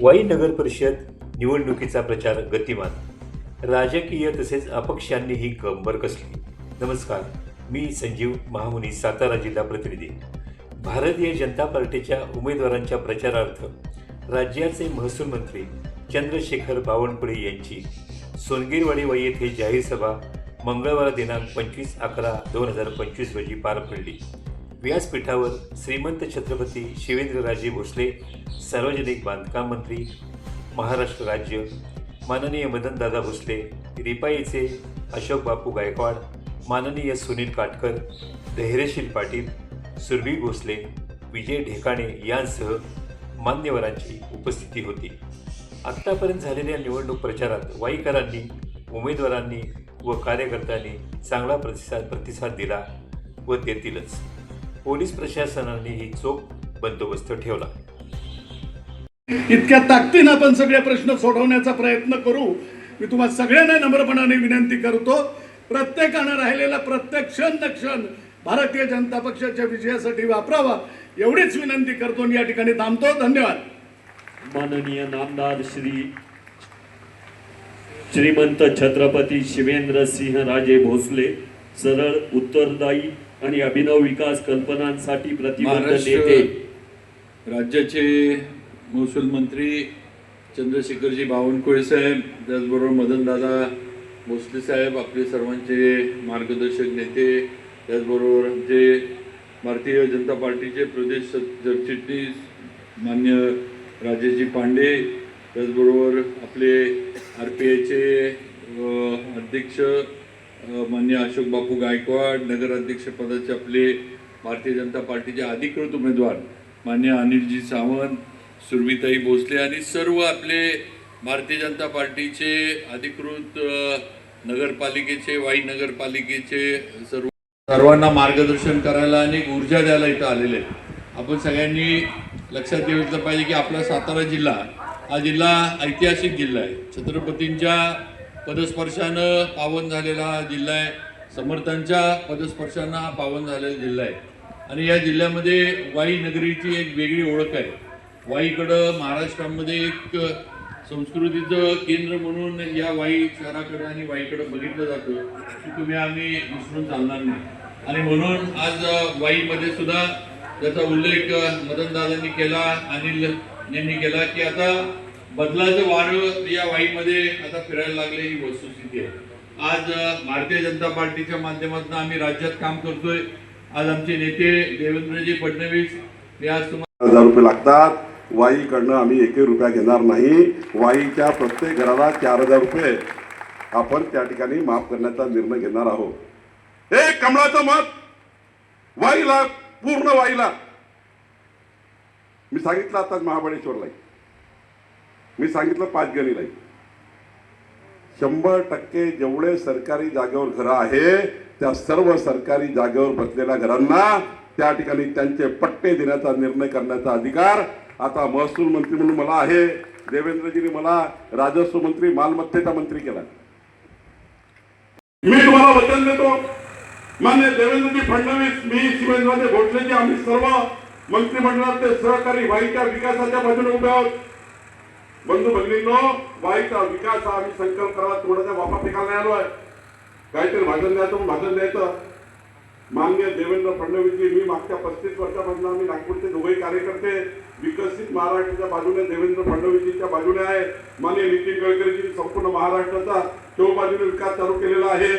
वाई नगर परिषद निवडणुकीचा प्रचार गतिमान. राजकीय तसेच अपक्षांनीही कंबर कसली. नमस्कार मी संजीव महामुनी सातारा जिल्हा प्रतिनिधी. भारतीय जनता पार्टीच्या उमेदवारांच्या प्रचारार्थ राज्याचे महसूल मंत्री चंद्रशेखर बावनकुळे यांची सोनगीरवाडी वाई येथे जाहीर सभा मंगळवार दिनांक पंचवीस अकरा दोन हजार पंचवीस रोजी पार पडली. व्यासपीठावर श्रीमंत छत्रपती शिवेंद्रराजे भोसले सार्वजनिक बांधकाम मंत्री महाराष्ट्र राज्य माननीय मदनदादा भोसले रिपाईचे अशोक बापू गायकवाड माननीय सुनील काटकर धैर्यशील पाटील सुरभी भोसले विजय ढेकाणे यांसह मान्यवरांची उपस्थिती होती. आत्तापर्यंत झालेल्या निवडणूक प्रचारात वाईकरांनी उमेदवारांनी व कार्यकर्त्यांनी चांगला प्रतिसाद प्रतिसाद दिला व देतीलच. पोलीस प्रशासनानेही चोख बंदोबस्त ठेवला. इतक्या ताकदीनं आपण सगळे प्रश्न सोडवण्याचा प्रयत्न करू. मी तुम्हाला सगळ्यांना नम्रपणाने विनंती करतो. प्रत्येकानं राहिलेला प्रत्येक क्षण क्षण भारतीय जनता पक्षाच्या विजयासाठी वापरावा एवढीच विनंती करतो आणि या ठिकाणी थांबतो. धन्यवाद. माननीय नामदार श्री श्रीमंत छत्रपती शिवेंद्र सिंह राजे भोसले सरळ उत्तरदायी आणि अभिनव विकास कल्पनांसाठी नेते. राज्याचे महसूल मंत्री चंद्रशेखरजी बावनकुळे साहेब त्याचबरोबर मदनदादा भोसले साहेब आपले सर्वांचे मार्गदर्शक नेते त्याचबरोबर आमचे भारतीय जनता पार्टीचे प्रदेश सरचिटणीस मान्य राजेशजी पांडे त्याचबरोबर आपले आर पी आयचे अध्यक्ष मान्य अशोक बापू गायकवाड नगराध्यक्षपदाचे आपले भारतीय जनता पार्टीचे अधिकृत उमेदवार मान्य अनिलजी सावंत सुरभिताई भोसले आणि सर्व आपले भारतीय जनता पार्टीचे अधिकृत नगरपालिकेचे वाई नगरपालिकेचे सर्व सर्वांना मार्गदर्शन करायला आणि ऊर्जा द्यायला इथं आलेले आहेत. आपण सगळ्यांनी लक्षात ठेवलं पाहिजे की आपला सातारा जिल्हा हा जिल्हा ऐतिहासिक जिल्हा आहे. छत्रपतींच्या पदस्पर्शानं पावन झालेला हा जिल्हा आहे. समर्थांच्या पदस्पर्शानं हा पावन झालेला जिल्हा आहे. आणि या जिल्ह्यामध्ये वाई नगरीची एक वेगळी ओळख आहे. वाईकडं महाराष्ट्रामध्ये एक संस्कृतीचं केंद्र म्हणून या वाई शहराकडं आणि वाईकडं बघितलं जातं की तुम्ही आम्ही विसरून चालणार नाही. आणि म्हणून आज वाईमध्ये सुद्धा त्याचा उल्लेख मदनदादांनी केला अनिल यांनी केला की आता बदलाचं वारं या वाईमध्ये आता फिरायला लागले ही वस्तुस्थिती आहे. आज भारतीय जनता पार्टीच्या माध्यमातून आम्ही राज्यात काम करतोय. आज आमचे नेते देवेंद्रजी फडणवीस हे आज तुम्हाला हजार रुपये लागतात. वाईकडनं आम्ही एकही रुपया घेणार नाही. वाईच्या प्रत्येक घराला चार हजार रुपये आपण त्या ठिकाणी माफ करण्याचा निर्णय घेणार आहोत. हे कमळाचं मत वाईला पूर्ण वाईला. मी सांगितलं आता महाबळेश्वरला मी सांगितलं पाच गरीब शंभर टक्के जेवढे सरकारी जागेवर घरं आहे त्या सर्व सरकारी जागेवर बसलेल्या घरांना त्या ठिकाणी त्यांचे पट्टे देण्याचा निर्णय करण्याचा अधिकार आता महसूल मंत्री म्हणून मला आहे. देवेंद्रजीने मला राजस्व मंत्री मालमत्तेचा मंत्री केला. मी तुम्हाला वचन देतो. मान्य देवेंद्रजी फडणवीस मी शिवेंद्रजी भोसलेजी आम्ही सर्व मंत्रिमंडळातले सहकारी वाईच्या विकासाच्या बाजूने उभे आहोत. बंधू भगिनींनो वाईचा विकास हा आम्ही संकल्प करा थोडासा वापर ठिकाणी नाही आलोय काहीतरी भाषण द्यायचं भाषण द्यायचं. मान्य देवेंद्र फडणवीसजी मी मागच्या पस्तीस वर्षापासून आम्ही नागपूरचे दोघेही कार्यकर्ते विकसित महाराष्ट्राच्या बाजूने देवेंद्र फडणवीसजीच्या बाजूने आहे. मान्य नितीन गडकरीजी संपूर्ण महाराष्ट्राचा चौ बाजूने विकास चालू केलेला आहे.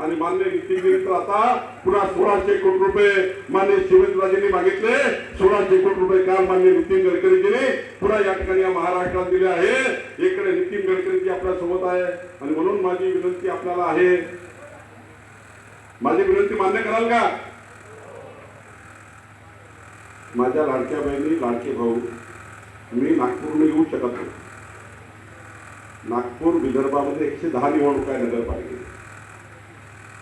आणि मान्य नितीनगिरी तर आता पुन्हा सोळाशे कोटी रुपये मान्य शिवेंद्रराजेंनी मागितले. सोळाशे कोटी रुपये काल मान्य नितीन गडकरीजीने पुन्हा या ठिकाणी या महाराष्ट्रात दिले आहे. इकडे नितीन गडकरीजी आपल्यासोबत आहे. आणि म्हणून माझी विनंती आपल्याला आहे. माझी विनंती मान्य कराल का? माझ्या लाडक्या बहिणी लाडके भाऊ मी नागपूरने येऊ शकत नाही. नागपूर विदर्भामध्ये एकशे दहा निवडणूक आहे नगरपालिकेची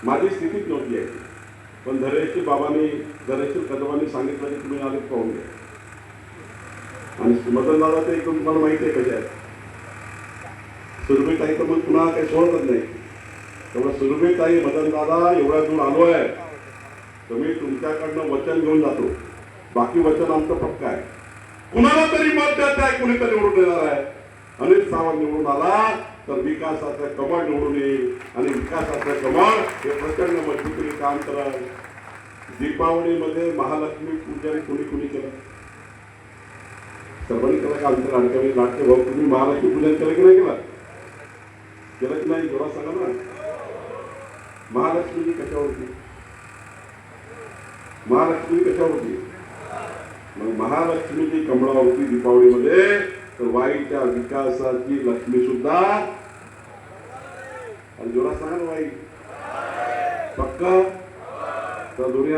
माझी स्थितीच नव्हती आहे. पण धैर्यशील बाबांनी धैर्यशील कदमांनी सांगितलं की तुम्ही आले पाहून घ्या. आणि मदनदादा ते तुम्हाला माहिती आहे कसे आहेत. सुरभीताई तर मग पुन्हा काही सोडतच नाही. तेव्हा सुरभीताई मदनदादा एवढ्या दूर आलो आहे. तर मी तुमच्याकडनं वचन घेऊन जातो. बाकी वचन आमचं पक्का आहे. कुणाला तरी मत द्यायचं आहे कुणीतरी निवडून देणार आहे. विकासावर निवडून आला तर विकासाचं कमळ निवडून येईल आणि विकासाचं कमळ हे प्रचंड मजबूतीने काम करा दीपावलीमध्ये महालक्ष्मी पूजन कुणी कुणी केलं? सर्वांनी केलं का? आमच्या लाडक्या लाडके भाऊ तुम्ही महालक्ष्मी पूजन केलं की नाही केलं? केलं की नाही जोरात सांगा ना. महालक्ष्मी कशावरती? महालक्ष्मी कशावरती? मग महालक्ष्मीची कमळावरती दीपावलीमध्ये तर वाईच्या विकासाची लक्ष्मी सुद्धा आणि जोरात सांगा ना वाई पक्का? तर दोन्ही